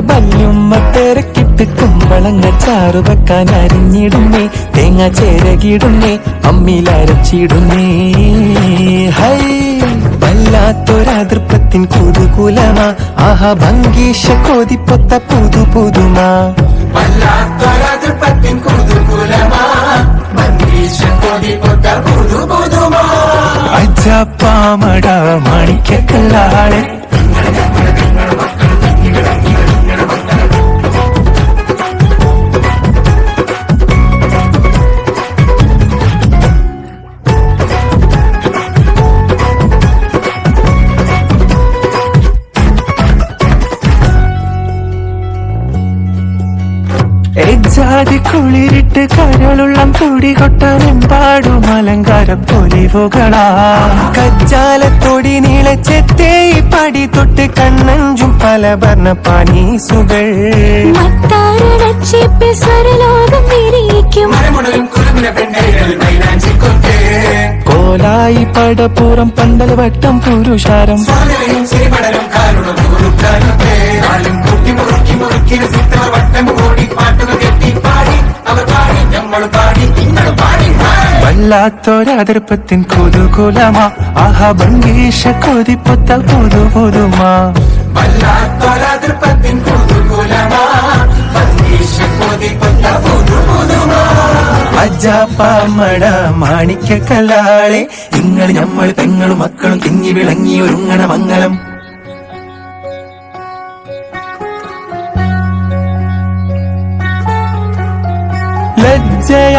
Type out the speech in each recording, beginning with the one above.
ബല്യുമ്മ തിരക്കിട്ട് കുമ്പളങ്ങ ചാറു വെക്കാൻ അരിഞ്ഞിടുന്നേ തേങ്ങ ചേരകിടുന്നേ അമ്മിലരച്ചിടുന്നേ ഹൈ വല്ലാത്തൊരതൃപ്പത്തിൻ കുതുകുലമാ ആഹാ ഭംഗീഷ കൊതിപ്പൊത്ത പുതു പുതുമാ. വല്ലാത്തൊരതിർപ്പത്തിൻ കുതുകുലമാ പുതു പുതുമാ. അജപ്പാമട മാണിക്കല്ലാളെ എജാതി കുളിരിട്ട് കരളുള്ളം തുടികൊട്ടമെമ്പാടും അലങ്കാര പൊലിവുകളാ കജ്ജാലത്തൊടി നീളച്ചെത്തേ പടി തൊട്ട് കണ്ണഞ്ചും പല ഭരണ പാനീസുകൾ സ്വരലോകം വിരിയിക്കും. കോലായി പടപ്പുറം പന്തൽ വട്ടം പുരുഷാരം. വല്ലാത്തൊരതിർപ്പത്തിൻ കുതുകുലമാ. ആഹാ ഭംഗീഷ കൊതിപ്പൊത്ത പുതു പുതുമാ വല്ലാത്തൊരതിർപ്പത്തിൻ കുതുകുലമാ. അജാപ്പാമട മാണിക്കല്ലാളെ നിങ്ങൾ നമ്മൾ പെങ്ങളും മക്കളും തിങ്ങി വിളങ്ങി ഒരുങ്ങണ മംഗളം കൂമ്പിയ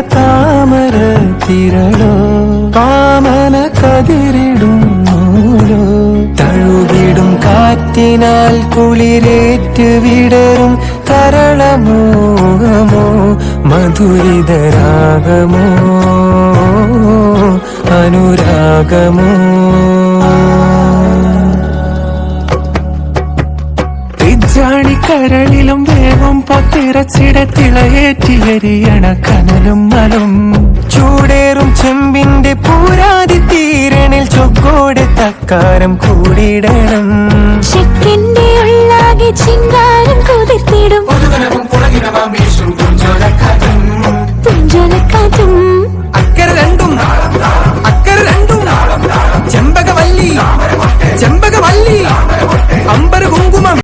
താമര തിരളോ? കാമന കതിരിടും നൂലോ? തഴുകിടും കാറ്റിനാൽ കുളിരേറ്റ് വിടരും കരളമോഹമോ മധുരിതരാഗമോ? അനുരാഗമോ? പൊത്തിറച്ചിട തിളയേറ്റിയരിയണ കനലും മലും. ചൂടേറും ചെമ്പിന്റെ പൂരാതി തീരണിൽ ചൊക്കോടെ തക്കാരം കൂടിയിടണം. ഉള്ളാകെ ചിങ്കാ